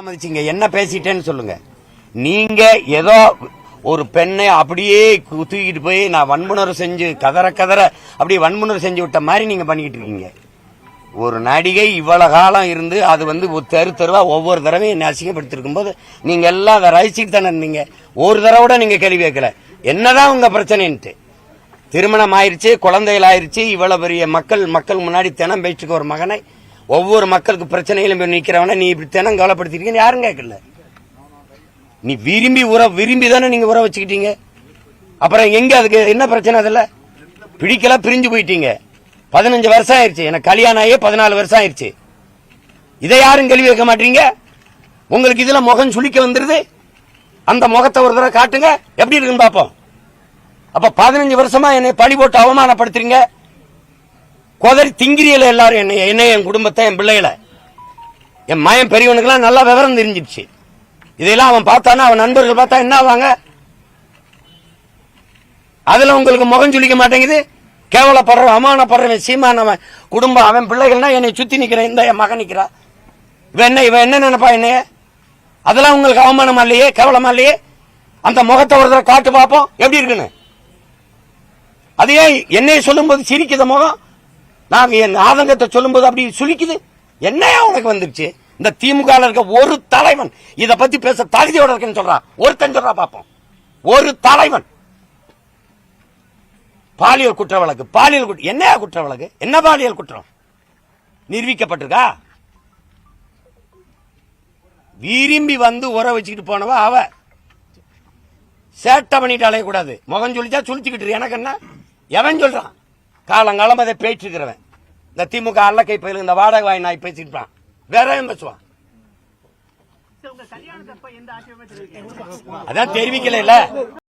மதிச்சிங்க என்ன பேசிட்டேன்னு சொல்லுங்க. நீங்க ஏதோ ஒரு பெண்ணை அப்படியே தூக்கிட்டு போய் நான் வன்புணர்வு செஞ்சு கதற கதற அப்படியே வன்புணர்வு செஞ்சு விட்ட மாதிரி நீங்க பண்ணிக்கிட்டு இருக்கீங்க. ஒரு நடிகை இவ்வளவு காலம் இருந்து அது வந்து ஒரு தெரு தெருவா ஒவ்வொரு தடவையும் என்னை அசிங்கப்படுத்திருக்கும் போது நீங்க எல்லாம் அதை ரசிச்சுட்டு தானே இருந்தீங்க. ஒரு தடவை கூட நீங்க கேள்வி கேட்கல. என்னதான் உங்க பிரச்சனைன்ட்டு. திருமணம் ஆயிருச்சு குழந்தைகள் ஆயிருச்சு இவ்வளவு பெரிய மக்கள் மக்கள் முன்னாடி தினம் பேச்சுக்கு ஒரு மகனை ஒவ்வொரு மக்களுக்கு பிரச்சனையிலும் போய் நிக்கிறவன நீ இப்படி தினம் கவலைப்படுத்திருக்கீங்கன்னு யாரும் கேட்கல. நீ விரும்பி உற விரும்பி தானே நீங்க உற வச்சுக்கிட்டீங்க? அப்புறம் எங்க அதுக்கு என்ன பிரச்சனை அதில்? பிடிக்கல பிரிஞ்சு போயிட்டீங்க. பதினஞ்சு வருஷம் ஆயிடுச்சு எனக்கு கல்யாணம் ஆகியே பதினாலு வருஷம் ஆயிடுச்சு இதை யாரும் கேள்வி வைக்க மாட்டீங்க? உங்களுக்கு இதில் முகம் சுளிக்க வந்துருது. அந்த முகத்தை ஒரு தடவை காட்டுங்க. எப்படி இருக்குன்னு பார்ப்போம். அப்போ பதினஞ்சு வருஷமா என்னை பழி போட்டு அவமானப்படுத்துறீங்க? கொதறி திங்கிரியல எல்லாரும் என்னை என்னை என் குடும்பத்தை என் பிள்ளைகளை. என் மயம் பெரியவனுக்கெல்லாம் நல்லா விவரம் தெரிஞ்சிருச்சு இதெல்லாம் அவன் பார்த்தானா அவன் நண்பர்கள் பார்த்தா என்ன ஆவாங்க? அதுல உங்களுக்கு முகம் சொல்லிக்க மாட்டேங்குது. கேவலப்படுற அவமானப்படுறவன் சீமானவன் குடும்பம் அவன் பிள்ளைகள்னா என்னை சுத்தி நிக்கிறேன் இந்த என் மகன் நிக்கிறா இவன் என்ன இவன் என்ன நினைப்பா என்னைய? அதெல்லாம் உங்களுக்கு அவமானமா இல்லையே? கேவலமா இல்லையே? அந்த முகத்தை ஒரு தடவை காட்டு பார்ப்போம். எப்படி இருக்குன்னு? அது ஏன் என்னைய சொல்லும்போது சிரிக்குது முகம்? நாங்க என் ஆதங்கத்தை சொல்லும்போது அப்படி சுழிக்குது. என்னையா உனக்கு வந்துருச்சு? இந்த திமுக இருக்க ஒரு தலைவன் இதை பத்தி பேச தகுதியோட இருக்குன்னு சொல்றான் ஒருத்தன் சொல்றா பாப்போம். ஒரு தலைவன். பாலியல் குற்ற வழக்கு பாலியல் குற்ற என்ன குற்ற வழக்கு? என்ன பாலியல் குற்றம்? நிரூபிக்கப்பட்டிருக்கா? விரும்பி வந்து உர வச்சுக்கிட்டு போனவ அவ. சேட்டை பண்ணிட்டு அலையக்கூடாது. முகம் சொல்லிச்சா சுழிச்சுக்கிட்டு எனக்கு என்ன? எவன் சொல்றான்? காலங்காலம் அதை பேச்சு இருக்கிறவன் இந்த திமுக அல்லக்கை பயில இந்த வாடகை வாய் நாய் பேசிட்டு இருப்பான் வேற பேசுவான் அதான் தெரிவிக்கல இல்ல.